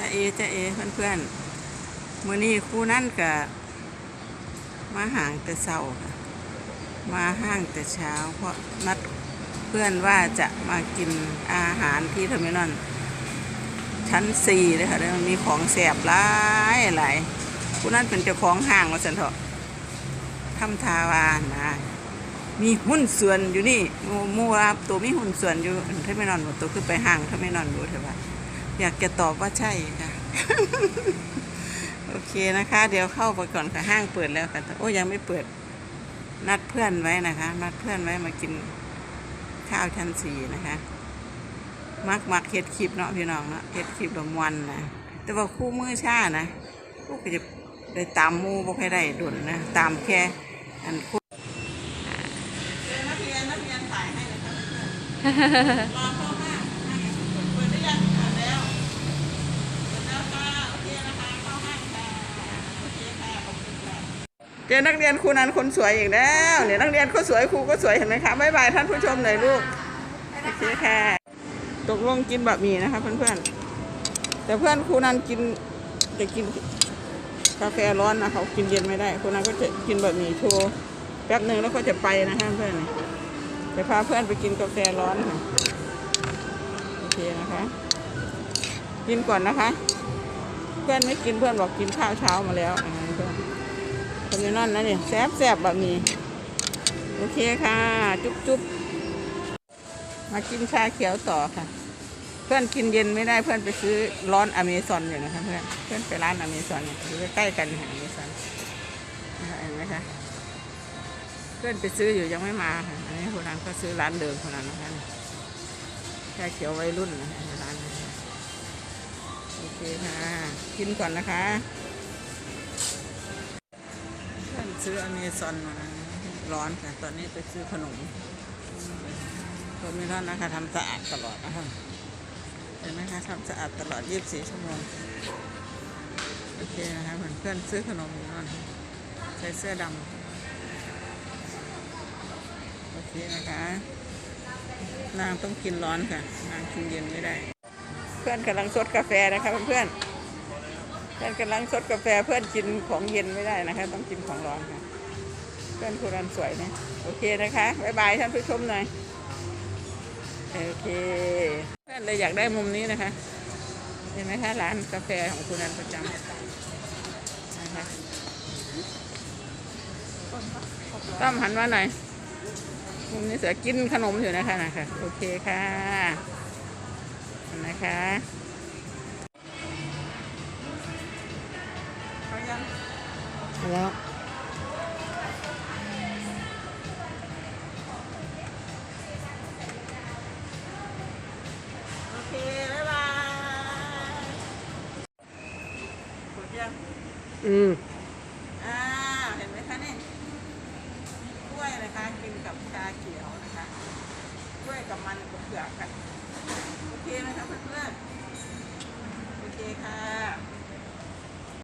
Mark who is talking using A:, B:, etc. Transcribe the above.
A: จะเอจะเอเพื่อนเพื่อนๆมื่อนี้ครูนั่นกับมาห่างแต่เช้ามาห้างแต่เช้า เพราะนัดเพื่อนว่าจะมากินอาหารที่เทอร์มินอลชั้นสี่เลยค่ะแล้วมันมีของแสบหลายหลายครูนั่นเป็นเจ้าของห้างว่าสันเถอะทำทาวานะมีหุ้นส่วนอยู่นี่มูหมูรับตัวมีหุ้นส่วนอยู่เทอร์มินอลตัวคือไปห้างเทอร์มินอลดูเถอะว่า อยากจะตอบว่าใช่ค่ะ โอเคนะคะ เดี๋ยวเข้าไปก่อนค่ะห้างเปิดแล้วค่ะโอ้ยังไม่เปิด นัดเพื่อนไว้นะคะ นัดเพื่อนไว้มากินข้าวชั้นสี่นะคะ มักมักเฮ็ดคลิปเนาะพี่น้องเนาะเฮ็ดคลิปลมวันนะแต่ว่าคู่มือชานะคู่ก็จะได้ตามมูบ่ค่อยได้ดุนนะตามแค่อันคู่นักเรียนนักเรียนถ่ายให้นะคะรอเข้าห้างห้างเปิดได้ยังเปิดแล้วเปิดแล้วค่ะโอเคนะคะเข้าห้างค่ะโอเคค่ะขอบคุณค่ะ เจอนักเรียนครูนันคนสวยอีกแล้วเนี่ยนักเรียนก็สวยครูก็สวยเห็นไหมคะบ๊ายบายท่านผู้ชมหน่อยลูกโอเคค่ะ ตกลงกินบะหมี่นะคะเพื่อนๆแต่เพื่อนครูนันกินจะกินกาแฟร้อนนะเขากินเย็นไม่ได้ครูนันก็จะกินบะหมี่โชว์แป๊บหนึ่งแล้วก็จะไปนะคะเพื่อนจะพาเพื่อนไปกินกาแฟร้อนค่ะโอเคนะคะ กินก่อนนะคะ เพื่อนไม่กินเพื่อนบอกกินข้าวเช้ามาแล้วนะคะเพื่อน คนนี้นั่นนะเนี่ยแซ่บแซ่บบะหมี่โอเคค่ะ จุ๊บจุ๊บมากินชาเขียวต่อค่ะ เพื่อนกินเย็นไม่ได้เพื่อนไปซื้อร้อนอเมซอนอยู่นะคะเพื่อนเพื่อนไปร้านอเมซอนเนี่ยอยู่ใกล้กันค่ะอเมซอนเห็นไหมคะเพื่อนไปซื้ออยู่ยังไม่มาค่ะอันนี้คนนั้นก็ซื้อร้านเดิมคนนั้นนะคะชาเขียววัยรุ่นนะคะร้านโอเคค่ะ กินก่อนนะคะ ซื้ออเมซอนมาร้อนค่ะตอนนี้ไปซื้อขนมโดมินอนนะคะทำสะอาดตลอดนะคะเห็นไหมคะทำสะอาดตลอด 24 ชั่วโมง โอเคนะคะเหมือนเพื่อนซื้อขนมอยู่นั่นใส่เสื้อดำโอเคนะคะ นางต้องกินร้อนค่ะ นางกินเย็นไม่ได้ เพื่อนกำลังซดกาแฟนะคะเพื่อนๆ เพื่อนกำลังซดกาแฟเพื่อนกินของเย็นไม่ได้นะคะ ต้องกินของร้อนค่ะ เพื่อนคุณรันสวยนี่ยโอเคนะคะบ๊ายบายท่านผู้ชมหน่อยโอเค เพื่อนเลยอยากได้มุมนี้นะคะ เห็นไหมคะร้านกาแฟของคุณนันประจำนะคะต้อมหันมาหน่อยมุมนี้เสือกินขนมอยู่นะคะนะคะ โอเคค่ะนะคะ
B: อืม
A: อ่าเห็นไหมคะนี่กล้วยนะคะกินกับชาเขียวนะคะกล้วยกับมันกับเผือกค่ะโอเคนะคะเพื่อนๆโอเคค่ะ